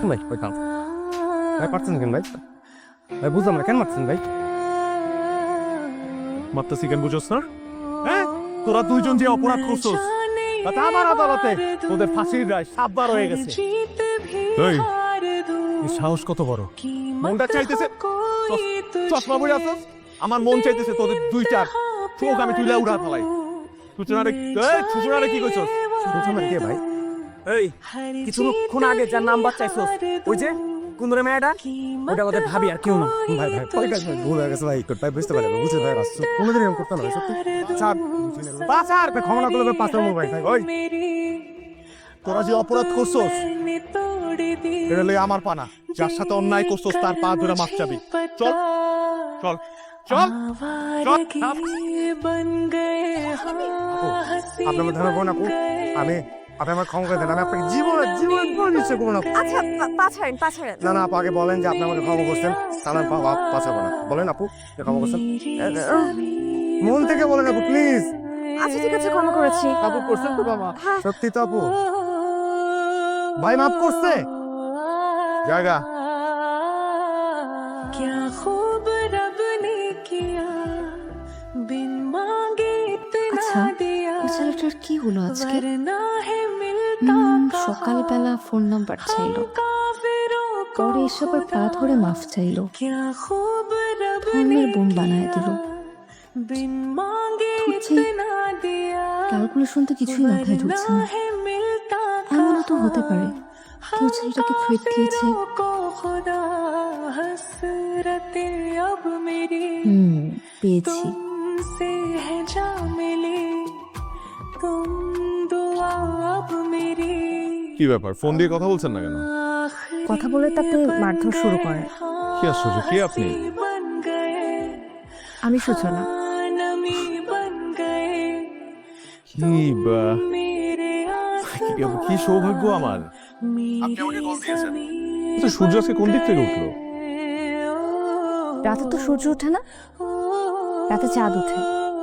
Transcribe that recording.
ভাই ওই কাম ভাই পারছেন কেন ভাই ভাই বুঝলাম না কেন মারছেন ভাই মারতেছি কেন বুঝোস না হ্যাঁ তোরা দুইজন যে অপরাধ করছস তাতে আমার আদালতে তোদের ফাঁসির রায় সাতবার হয়ে গেছে এই, সাহস কত বড় মনটা চাইতেছে চশ- চশমা পরে আসছ আমার মন চাইতেছে তোদের দুই চার চোখ আমি তুলে উড়া ফেলাই। সূচনারে এই সূচনারে কি কইছস? বুঝলাম কে ভাই? এই কিছুক্ষণ আগে যার নাম্বার চাইছস ওই যে কুন্দরে মেয়েটা? ওটা ওদের ভাবি আর কেউ না। ভাই ভাই কাজ ভাই ভুল হয়ে গেছে ভাই ভাই বুঝতে পারি বুঝতে ভাই আসছো কোনোদিন এরকম করতে না সত্যি। স্যার পাঁচার ভাই ক্ষমা না করলে ভাই পাঁচার মোবাইল ভাই ওই। তোরা যে অপরাধ করছস এটা লই আমার পানা। যার সাথে অন্যায় করছস তার পা ধরে মাপ চাবি। চল চল চল চল। আপনার মধ্যে আমার বোন আপু। আমি আপনি আমার ক্ষমা করে দেন আমি আপনাকে জীবন জীবন পর নিশ্চয় করবো না আচ্ছা পা- পা ছাড়েন পা ছাড়েন না না আপু আগে বলেন যে আপনি আমাকে ক্ষমা করছেন তাহলে আমি পা- পা- পাচাবো না বলেন আপু যে ক্ষমা করছেন মন থেকে বলেন আপু প্লিজ আচ্ছা ঠিক আছে ক্ষমা করেছি আপু করছেন তো বাবা সত্যি তো আপু ভাই মাফ করছে জায়গা क्या खूब रब ने किया बिन मांगे इतना আচ্ছা दिया ওই ছেলেটার কি হলো আজকে? সকালবেলা ফোন নাম্বার চাইল। পরে এসব পা ধরে মাফ চাইল। ফোনের বোন বানায় দিল তালগুলো শুনতে কিছুই মাথায় ঢুকছে না। এমনও তো হতে পারে। কেউ ছেলেটাকে থ্রেট দিয়েছে। পেয়েছি। কি ব্যাপার? ফোন দিয়ে কথা বলছেন না কেন? কথা বলে তাতে মারধর শুরু করে। কি আশ্চর্য কে আপনি? আমি সূচনা। কি বা কি সৌভাগ্য আমার। তো আচ্ছা, সূর্য আজকে কোন দিক থেকে উঠল? রাতে তো সূর্য ওঠে না? রাতে চাঁদ উঠে